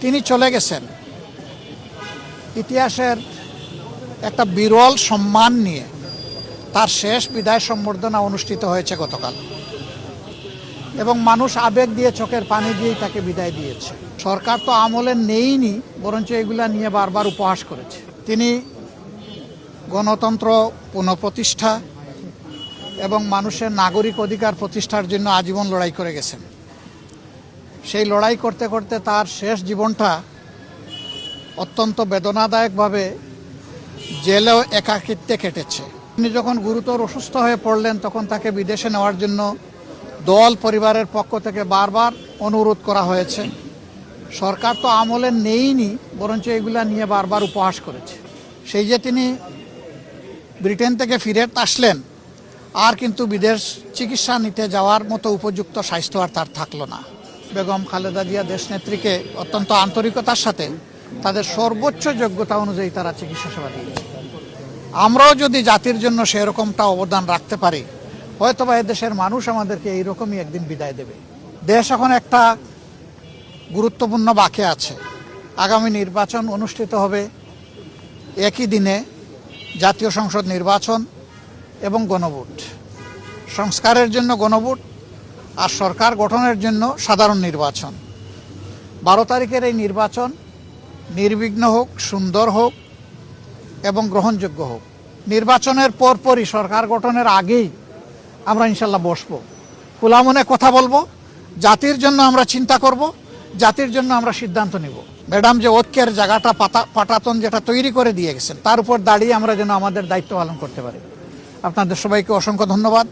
তিনি চলে গেছেন। ইতিহাসের একটা বিরল সম্মান নিয়ে তার শেষ বিদায় সম্বর্ধনা অনুষ্ঠিত হয়েছে গতকাল। এবং মানুষ আবেগ দিয়ে চোখের পানি দিয়েই তাকে বিদায় দিয়েছে। সরকার তো আমলে নেইনি, বরঞ্চ এগুলা নিয়ে বারবার উপহাস করেছে। তিনি গণতন্ত্র পুনঃপ্রতিষ্ঠা এবং মানুষের নাগরিক অধিকার প্রতিষ্ঠার জন্য আজীবন লড়াই করে গেছেন। সেই লড়াই করতে করতে তার শেষ জীবনটা অত্যন্ত বেদনাদায়কভাবে জেলেও একাকিত্বে কেটেছে। তিনি যখন গুরুতর অসুস্থ হয়ে পড়লেন, তখন তাকে বিদেশে নেওয়ার জন্য দল পরিবারের পক্ষ থেকে বারবার অনুরোধ করা হয়েছে। সরকার তো আমলে নেইনি, বরঞ্চ এগুলা নিয়ে বারবার উপহাস করেছে। সেই যে তিনি ব্রিটেন থেকে ফিরে আসলেন, আর কিন্তু বিদেশ চিকিৎসা নিতে যাওয়ার মতো উপযুক্ত স্বাস্থ্য আর তার থাকল না। বেগম খালেদা জিয়া দেশনেত্রীকে অত্যন্ত আন্তরিকতার সাথে তাদের সর্বোচ্চ যোগ্যতা অনুযায়ী তারা চিকিৎসা সেবা দিয়েছে। আমরাও যদি জাতির জন্য সেরকমটা অবদান রাখতে পারি, হয়তোবা এদেশের মানুষ আমাদেরকে এইরকমই একদিন বিদায় দেবে। দেশ এখন একটা গুরুত্বপূর্ণ বাঁকে আছে। আগামী নির্বাচন অনুষ্ঠিত হবে একই দিনে জাতীয় সংসদ নির্বাচন এবং গণভোট। সংস্কারের জন্য গণভোট আর সরকার গঠনের জন্য সাধারণ নির্বাচন। বারো তারিখের এই নির্বাচন নির্বিঘ্ন হোক, সুন্দর হোক এবং গ্রহণযোগ্য হোক। নির্বাচনের পরপরই সরকার গঠনের আগেই আমরা ইনশাল্লাহ বসবো। খোলা মনে কথা বলব, জাতির জন্য আমরা চিন্তা করব, জাতির জন্য আমরা সিদ্ধান্ত নিব। ম্যাডাম যে ঐক্যের জায়গাটা পাতা পাটাতন যেটা তৈরি করে দিয়ে গেছেন, তার উপর দাঁড়িয়ে আমরা যেন আমাদের দায়িত্ব পালন করতে পারি। আপনাদের সবাইকে অসংখ্য ধন্যবাদ।